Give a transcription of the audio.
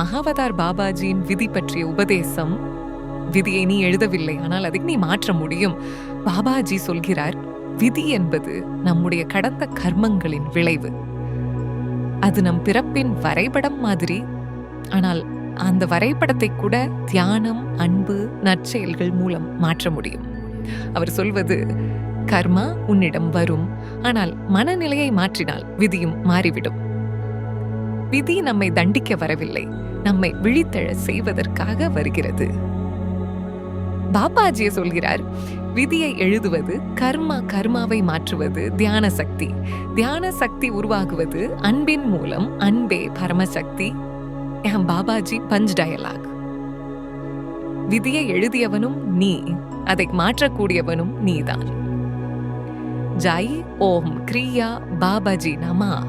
மகாவதார் பாபாஜியின் விதி பற்றிய உபதேசம். விதியை நீ எழுதவில்லை ஆனால் அதை நீ மாற்ற முடியும். பாபாஜி சொல்கிறார் விதி என்பது நம்முடைய கடந்த கர்மங்களின் விளைவு. அது நம் பிறப்பின் வரைபடம் மாதிரி. ஆனால் அந்த வரைபடத்தை கூட தியானம் அன்பு நற்செயல்கள் மூலம் மாற்ற முடியும். அவர் சொல்வது கர்மா உன்னிடம் வரும். ஆனால் மனநிலையை மாற்றினால் விதியும் மாறிவிடும். விதி நம்மை தண்டிக்க வரவில்லை. நம்மை விழித்தழ செய்வதற்காக வருகிறது. பாபாஜியை சொல்கிறார் விதியை எழுதுவது கர்மா கர்மாவை மாற்றுவது தியான சக்தி. தியான சக்தி உருவாகுவது அன்பின் மூலம் அன்பே பரமசக்தி. என் பாபாஜி பஞ்ச் டயலாக் விதியை எழுதியவனும் நீ அதை மாற்றக்கூடியவனும் நீதான். ஜாய் ஓம் கிரியா பாபாஜி நமா